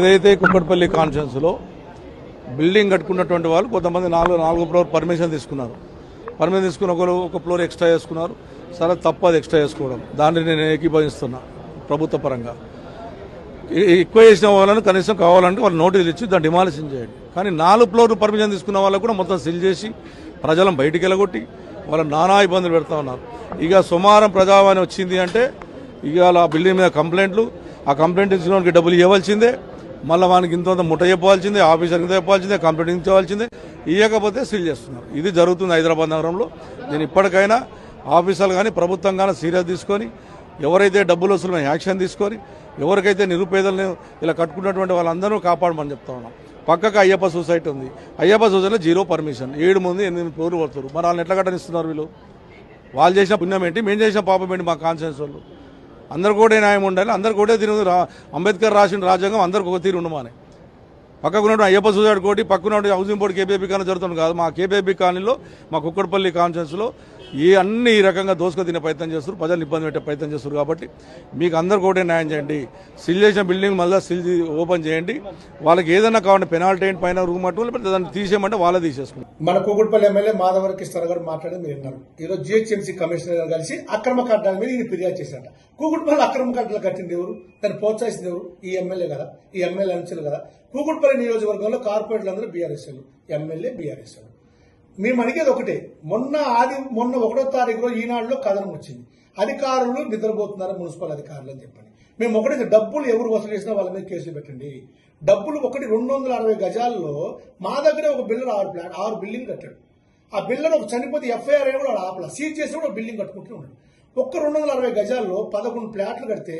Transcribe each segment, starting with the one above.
ఏదైతే కుక్కట్పల్లి కాన్ఫరెన్స్లో బిల్డింగ్ కట్టుకున్నటువంటి వాళ్ళు కొంతమంది నాలుగు నాలుగు ఫ్లోర్ పర్మిషన్ తీసుకున్నారు. పర్మిషన్ తీసుకున్న ఒకరు ఒక ఫ్లోర్ ఎక్స్ట్రా చేసుకున్నారు. సరే తప్పదు ఎక్స్ట్రా చేసుకోవడం. దాన్ని నేను ఏకీభవిస్తున్నా ప్రభుత్వ పరంగా. ఎక్కువ చేసిన వాళ్ళని కనీసం కావాలంటే వాళ్ళు నోటీసులు ఇచ్చి దాన్ని డిమాలిషన్ చేయండి. కానీ నాలుగు ఫ్లోర్ పర్మిషన్ తీసుకున్న వాళ్ళకు కూడా మొత్తం సీల్ చేసి ప్రజలను బయటికి వెళ్ళగొట్టి వాళ్ళ నానా ఇబ్బందులు పెడతా ఉన్నారు. ఇక సుమారం ప్రజావాణి వచ్చింది అంటే ఇక ఆ బిల్డింగ్ మీద కంప్లైంట్లు. ఆ కంప్లైంట్ ఇచ్చిన వాళ్ళకి డబ్బులు ఇవ్వాల్సిందే మళ్ళీ వానికి ఇంత ముఠ చెప్పాల్సిందే ఆఫీసర్ ఇంత చెప్పాల్సిందే కంప్లైంట్ ఇవ్వాల్సిందే ఇవ్వకపోతే సీల్ చేస్తున్నారు. ఇది జరుగుతుంది హైదరాబాద్ నగరంలో. నేను ఇప్పటికైనా ఆఫీసర్లు కానీ ప్రభుత్వం కానీ సీరియస్ తీసుకొని ఎవరైతే డబ్బులు వస్తున్న యాక్షన్ తీసుకొని ఎవరికైతే నిరుపేదలను ఇలా కట్టుకున్నటువంటి వాళ్ళందరూ కాపాడమని చెప్తా ఉన్నాం. పక్కకు అయ్యప్ప సొసైటీ ఉంది. అయ్యప్ప సొసైటీలో జీరో పర్మిషన్. ఏడు మంది ఎనిమిది ఫ్లోర్లు పడుతున్నారు మరి వాళ్ళని ఎట్లా కట్టనిస్తున్నారు వీళ్ళు? వాళ్ళు చేసిన పుణ్యం ఏంటి? మేము చేసిన పాపం ఏంటి మా కాన్షియన్స్ వాళ్ళు? అందరు కూడా న్యాయం ఉండాలి అందరు కూడా తిరుగు అంబేద్కర్ రాసిన రాజ్యాంగం అందరికి ఒక తీరు ఉండమని. పక్కకు అయ్యప్ప సూజాడ్ కోటి పక్కన హౌసింగ్ బోర్డు కేబీపీ కాలనీ జరుగుతుంది కాదు. మా కేబీపీ కాలనీలో మా కుక్కడపల్లి కాన్ఫరెన్స్లో ఈ అన్ని ఈ రకంగా దోసుకు తినే ప్రయత్నం చేస్తారు ప్రజలను ఇబ్బంది పెట్టే ప్రయత్నం చేస్తారు కాబట్టి మీకు అందరు కూడా న్యాయం చేయండి. సిల్ చేసిన బిల్డింగ్ మళ్ళీ సిల్ ఓపెన్ చేయండి. వాళ్ళకి ఏదైనా కావాలంటే పెనాల్టీ ఏంటి పైన రూమ్ అటు లేకపోతే దాన్ని తీసేయమంటే వాళ్ళే తీసేసుకుంటారు. మన కూకుట్పల్లి ఎమ్మెల్యే మాధవర్ కిస్తారు గారు మాట్లాడి మీరు విన్నారు. ఈరోజు జిహెచ్ఎంసీ కమిషనర్ గారు కలిసి అక్రమ కట్టడాల మీద ఈయన ఫిర్యాదు చేశారట. కూకుట్పల్లి అక్రమ కట్టలు కట్టింది ఎవరు? దాన్ని ప్రోత్సహిస్తుంది ఎవరు? ఈ ఎమ్మెల్యే కదా. ఈ ఎమ్మెల్యే అంచులు కదా. కూకుట్పల్లి నియోజకవర్గంలో కార్పొరేట్లు అందరూ బీఆర్ఎస్ ఎమ్మెల్యే బీఆర్ఎస్ మేము అడిగేది ఒకటే మొన్న ఆది మొన్న ఒకటో తారీఖులో ఈనాడులో కథనం వచ్చింది. అధికారులు నిద్రపోతున్నారు మున్సిపల్ అధికారులు అని చెప్పండి. మేము ఒకటే డబ్బులు ఎవరు వసూలు చేసినా వాళ్ళ మీద కేసులు పెట్టండి. డబ్బులు ఒకటి రెండు వందల అరవై గజాల్లో మా దగ్గరే ఒక బిల్లర్ ఆరు ప్లాట్ ఆరు బిల్డింగ్ కట్టాడు. ఆ బిల్లర్ ఒక చనిపోతే ఎఫ్ఐఆర్ అయినా కూడా ఆపల. సీజ్ చేసి కూడా బిల్డింగ్ కట్టుకుంటూ ఉన్నాడు. ఒక్క రెండు వందల అరవై గజాల్లో పదకొండు ప్లాట్లు కడితే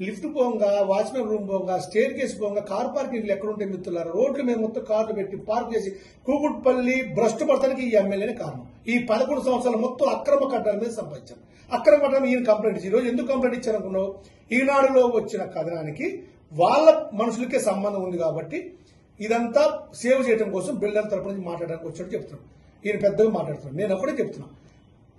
లిఫ్ట్ పోగా వాచ్మెన్ రూమ్ పోగా స్టేర్ కేసు పోగా కార్ పార్కింగ్లు ఎక్కడుంటే మిత్రులారా రోడ్లు మేము మొత్తం కార్లు పెట్టి పార్క్ చేసి కూకుట్పల్లి భ్రష్టు పడతానికి ఈ ఎమ్మెల్యేనే కారణం. ఈ పదకొండు సంవత్సరాలు మొత్తం అక్రమ కట్టడం మీద సంపాదించాం. అక్రమ కట్టడం ఈయన కంప్లైంట్ ఇచ్చి ఈరోజు ఎందుకు కంప్లైంట్ ఇచ్చారనుకున్నావు? ఈనాడులో వచ్చిన కథనానికి వాళ్ళ మనుషులకే సంబంధం ఉంది కాబట్టి ఇదంతా సేవ్ చేయడం కోసం బిల్డర్ తరపు నుంచి మాట్లాడడానికి వచ్చాడు చెప్తున్నాను ఈయన పెద్దగా మాట్లాడుతున్నాను నేను ఒకటే చెప్తున్నాను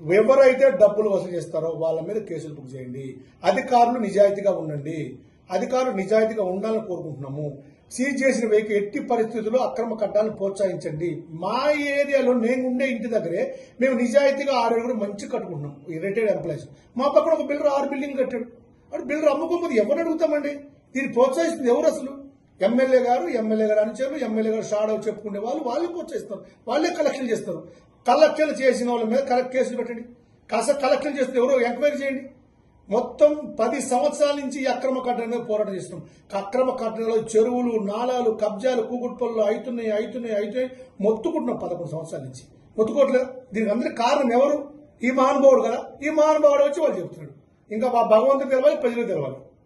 ఎవరైతే డబ్బులు వసూలు చేస్తారో వాళ్ళ మీద కేసులు బుక్ చేయండి. అధికారులు నిజాయితీగా ఉండండి. అధికారులు నిజాయితీగా ఉండాలని కోరుకుంటున్నాము. సీజ్ చేసిన వెహికల్ ఎట్టి పరిస్థితుల్లో అక్రమ కట్టాలను ప్రోత్సహించండి. మా ఏరియాలో నేను ఉండే ఇంటి దగ్గరే మేము నిజాయితీగా ఆరు కూడా మంచి కట్టుకుంటున్నాం. ఈ రిటైర్డ్ ఎంప్లాయీస్ మా పక్కన ఒక బిల్డర్ ఆరు బిల్డింగ్ కట్టాడు. అంటే బిల్డర్ అమ్ముకోకపోతే ఎవరు అడుగుతామండి? దీన్ని ప్రోత్సహిస్తుంది ఎవరు అసలు? ఎమ్మెల్యే గారు ఎమ్మెల్యే గారు అనుచరులు ఎమ్మెల్యే గారు షాడో చెప్పుకునే వాళ్ళు వాళ్ళు ప్రోత్సహిస్తారు వాళ్ళే కలెక్షన్ చేస్తారు. కలెక్షన్ చేసిన వాళ్ళ మీద కలెక్ట్ కేసులు పెట్టండి. కాస్త కలెక్షన్ చేస్తే ఎవరో ఎంక్వైరీ చేయండి. మొత్తం పది సంవత్సరాల నుంచి ఈ అక్రమ కట్టడ మీద పోరాటం చేస్తున్నాం. అక్రమ కట్టడంలో చెరువులు నాలాలు కబ్జాలు కూకుట్పల్లు అవుతున్నాయి అవుతున్నాయి అవుతున్నాయి మొత్తుకుంటున్నాం పదకొండు సంవత్సరాల నుంచి. మొత్తుకోవట్లేదు దీనికి అందరికి కారణం ఎవరు? ఈ మహానుభావుడు కదా. ఈ మహానుభావుడు వచ్చి వాళ్ళు చెప్తున్నాడు. ఇంకా భగవంతుడు తెలవాలి ప్రజలు తెలవాలి.